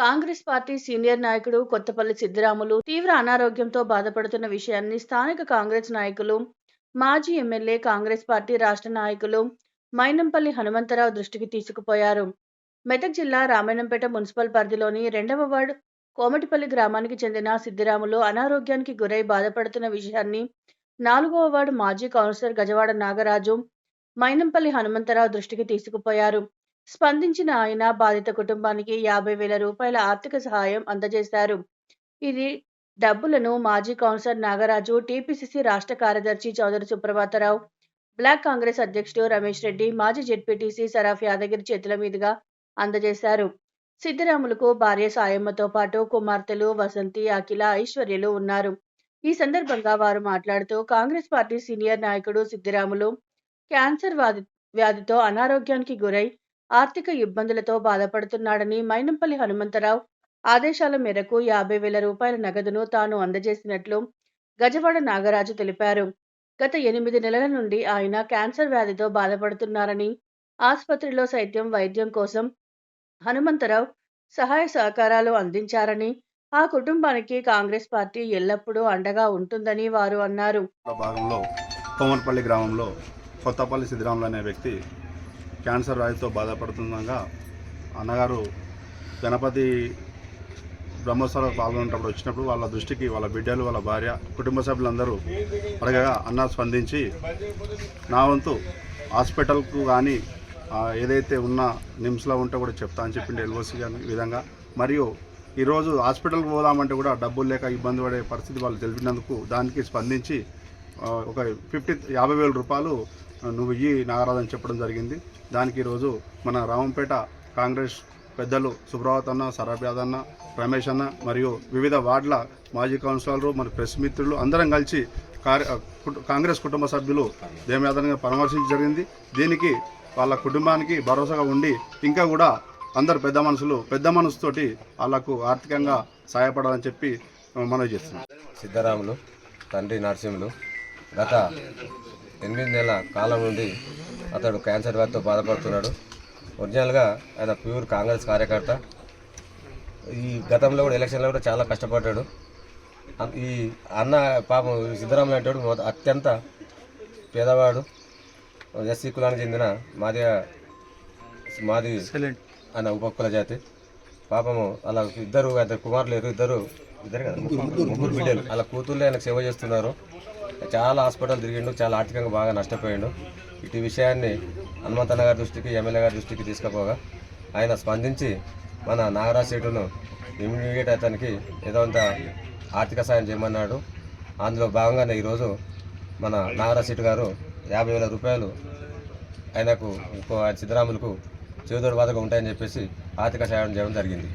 Congress party senior నాయకుడు కొత్తపల్లి సిద్దిరాములు తీవ్ర అనారోగ్యంతో బాధపడుతున్న విషయాన్ని స్థానిక కాంగ్రెస్ నాయకులు మాజీ ఎమ్మెల్యే కాంగ్రెస్ పార్టీ రాష్ట్ర నాయకులు మైనంపల్లి హనుమంతరావు దృష్టికి తీసుకుపోయారు. మెదక్ జిల్లా రామాయణంపేట మున్సిపల్ పరిధిలోని రెండవ వార్డు కోమటిపల్లి గ్రామానికి చెందిన సిద్దిరాములు అనారోగ్యానికి గురై బాధపడుతున్న విషయాన్ని నాలుగవ వార్డు మాజీ కౌన్సిలర్ గజవాడ నాగరాజు మైనంపల్లి హనుమంతరావు దృష్టికి తీసుకుపోయారు. స్పందించిన ఆయన బాధిత కుటుంబానికి యాభై వేల రూపాయల ఆర్థిక సహాయం అందజేశారు. ఇది డబ్బులను మాజీ కౌన్సిలర్ నాగరాజు టీపీసీసీ రాష్ట్ర కార్యదర్శి చౌదరి సుప్రభాతరావు బ్లాక్ కాంగ్రెస్ అధ్యక్షుడు రమేష్ రెడ్డి మాజీ జెడ్పీటీసీ సరాఫ్ యాదగిరి చేతుల మీదుగా అందజేశారు. సిద్దిరాములకు భార్య సాయమ్మతో పాటు కుమార్తెలు వసంతి అఖిల ఐశ్వర్యలు ఉన్నారు. ఈ సందర్భంగా వారు మాట్లాడుతూ కాంగ్రెస్ పార్టీ సీనియర్ నాయకుడు సిద్దిరాములు క్యాన్సర్ వ్యాధి వ్యాధితో అనారోగ్యానికి గురై ఆర్థిక ఇబ్బందులతో బాధపడుతున్నాడని మైనంపల్లి హనుమంతరావు ఆదేశాల మేరకు యాభై వేల రూపాయల నగదును తాను అందజేసినట్లు గజవాడ నాగరాజు తెలిపారు. గత ఎనిమిది నెలల నుండి ఆయన క్యాన్సర్ వ్యాధితో బాధపడుతున్నారని ఆసుపత్రిలో సైత్యం వైద్యం కోసం హనుమంతరావు సహాయ సహకారాలు అందించారని ఆ కుటుంబానికి కాంగ్రెస్ పార్టీ ఎల్లప్పుడూ అండగా ఉంటుందని వారు అన్నారు. భాగంలో కోమన్పల్లి గ్రామంలో కొత్తపల్లి సిద్ధిరాములు అనే వ్యక్తి క్యాన్సర్ వ్యాధితో బాధపడుతుండగా అన్నగారు గణపతి బ్రహ్మోత్సవాలు పాల్గొనేటప్పుడు వచ్చినప్పుడు వాళ్ళ దృష్టికి వాళ్ళ బిడ్డలు వాళ్ళ భార్య కుటుంబ సభ్యులందరూ అడగగా అన్న స్పందించి నా వంతు హాస్పిటల్కు కానీ ఏదైతే ఉన్న నిమ్స్లో ఉంటే కూడా చెప్తా అని చెప్పిండే ఎల్ఓసి కానీ విధంగా. మరియు ఈరోజు హాస్పిటల్కి పోదామంటే కూడా డబ్బులు లేక ఇబ్బంది పడే పరిస్థితి వాళ్ళు తెలిపినందుకు దానికి స్పందించి ఒక ఫిఫ్టీ యాభై వేల రూపాయలు నువ్వు ఇయ్యి నాగరాజని చెప్పడం జరిగింది. దానికి ఈరోజు మన రామంపేట కాంగ్రెస్ పెద్దలు సుబ్రవత్ అన్న సరాబ్ అన్న రమేష్ అన్న మరియు వివిధ వార్డుల మాజీ కౌన్సిలర్లు మన ప్రెస్ మిత్రులు అందరం కలిసి కార్య కుటు- కాంగ్రెస్ కుటుంబ సభ్యులు దేమయాదవ్ని పరామర్శించడం జరిగింది. దీనికి వాళ్ళ కుటుంబానికి భరోసాగా ఉండి ఇంకా కూడా అందరు పెద్ద మనుషులు పెద్ద మనసుతోటి వాళ్ళకు ఆర్థికంగా సహాయపడాలని చెప్పి మనవి చేస్తున్నాం. సిద్ధరాములు తండ్రి నరసింహులు గత ఎనిమిది నెలల కాలం నుండి అతడు క్యాన్సర్ వ్యాధితో బాధపడుతున్నాడు. ఒరిజినల్గా ఆయన ప్యూర్ కాంగ్రెస్ కార్యకర్త. ఈ గతంలో కూడా ఎలక్షన్లో కూడా చాలా కష్టపడ్డాడు. ఈ అన్న పాపం ఈ సిద్ధరాములు అంటాడు అత్యంత పేదవాడు. ఎస్సీ కులానికి చెందిన మాది మాది ఆయన ఉపకుల జాతి. పాపము అలా ఇద్దరు ఇద్దరు కుమారులు లేరు ఇద్దరు ఇద్దరు కదా? ముగ్గురు బిడ్డలు అలా కూతుర్లు ఆయనకు సేవ చేస్తున్నారు. చాలా హాస్పిటల్ తిరిగిండు చాలా ఆర్థికంగా బాగా నష్టపోయిండు. ఇటు విషయాన్ని హనుమంతన్న గారి దృష్టికి ఎమ్మెల్యే గారి దృష్టికి తీసుకుపోగా ఆయన స్పందించి మన నాగరాజ్ సీటును ఇమీడియట్ అతనికి ఏదో అంత ఆర్థిక సాయం చేయమన్నాడు. అందులో భాగంగానే ఈరోజు మన నాగరాజ్ సీటు గారు యాభై వేల రూపాయలు ఆయనకు ఇంకో ఆయన సిద్ధరాములకు చేదోడు బాధగా ఉంటాయని చెప్పేసి ఆర్థిక సాయం చేయడం జరిగింది.